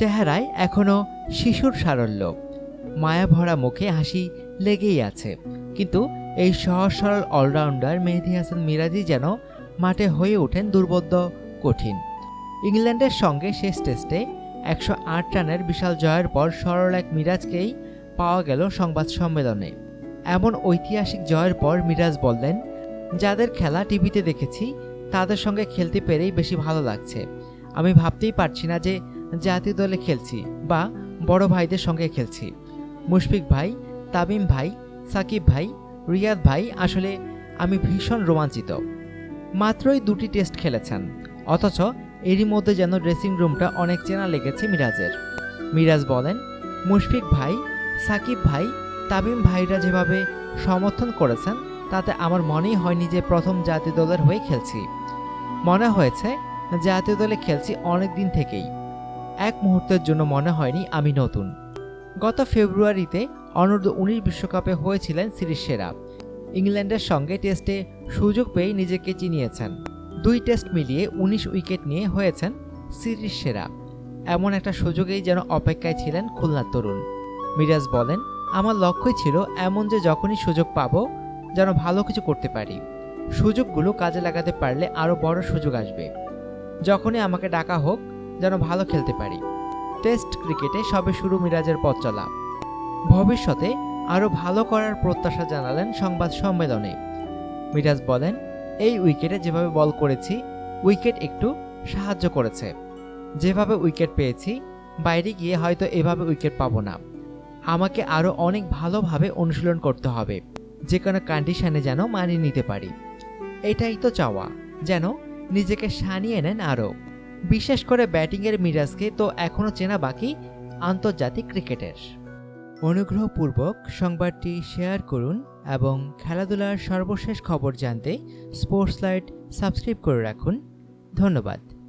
চেহারায় এখনও শিশুর সারল্য। মায়াভরা মুখে হাসি লেগেই আছে। কিন্তু এই সহজ সরল অলরাউন্ডার মেহেদি হাসান মিরাজই যেন মাঠে হয়ে ওঠেন দুর্বোধ্য কঠিন। ইংল্যান্ডের সঙ্গে শেষ টেস্টে একশো আট রানের বিশাল জয়ের পর সরল এক মিরাজকেই পাওয়া গেল সংবাদ সম্মেলনে। এমন ঐতিহাসিক জয়ের পর মিরাজ বললেন, যাদের খেলা টিভিতে দেখেছি, তাদের সঙ্গে খেলতে পেরেই বেশি ভালো লাগছে। আমি ভাবতেই পারছি না যে জাতীয় দলে খেলছি বা বড় ভাইদের সঙ্গে খেলছি। মুশফিক ভাই, তামিম ভাই, সাকিব ভাই, রিয়াদ ভাই আসলে আমি ভীষণ রোমাঞ্চিত। মাত্রই দুটি টেস্ট খেলেছেন, অথচ এরই মধ্যে যেন ড্রেসিং রুমটা অনেক চেনা লেগেছে মিরাজের। মিরাজ বলেন, মুশফিক ভাই, সাকিব ভাই, তামিম ভাইরা যেভাবে সমর্থন করেছেন, তাতে আমার মনেই হয়নি যে প্রথম জাতীয় দলের হয়ে খেলছি। মনে হয়েছে, জাতীয় দলে খেলছি অনেক দিন থেকেই। এক মুহূর্তের জন্য মনে হয়নি আমি নতুন। গত ফেব্রুয়ারিতে অনূর্ধ্ব উনিশ বিশ্বকাপে হয়েছিলেন সিরিজ সেরা। ইংল্যান্ডের সঙ্গে টেস্টে সুযোগ পেয়ে নিজেকে চিনিয়েছেন। দুই টেস্ট মিলিয়ে উনিশ উইকেট নিয়ে হয়েছেন সিরিজ সেরা। এমন একটা সুযোগেই যেন অপেক্ষায় ছিলেন খুলনার তরুণ। মিরাজ বলেন, আমার লক্ষ্যই ছিল এমন যে যখনই সুযোগ পাবো, যেন ভালো কিছু করতে পারি। সুযোগগুলো কাজে লাগাতে পারলে আরও বড় সুযোগ আসবে। যখনই আমাকে ডাকা হোক যেন ভালো খেলতে পারি। টেস্ট ক্রিকেটে সবে শুরু মিরাজের পথ চলা। ভবিষ্যতে আরও ভালো করার প্রত্যাশা জানালেন সংবাদ সম্মেলনে। মিরাজ বলেন, এই উইকেটে যেভাবে বল করেছি, উইকেট একটু সাহায্য করেছে। যেভাবে উইকেট পেয়েছি, বাইরে গিয়ে হয়তো এভাবে উইকেট পাবো না। আমাকে আরও অনেক ভালোভাবে অনুশীলন করতে হবে। যে কোনো কন্ডিশনে যেন মানিয়ে নিতে পারি। এটাই তো চাওয়া, যেন নিজেকে সানিয়ে নেন আরও। বিশেষ করে ব্যাটিংয়ের মিরাজকে তো এখনও চেনা বাকি আন্তর্জাতিক ক্রিকেটের। অনুগ্রহপূর্বক সংবাদটি শেয়ার করুন এবং খেলাধুলার সর্বশেষ খবর জানতে স্পোর্টস লাইট সাবস্ক্রাইব করে রাখুন। ধন্যবাদ।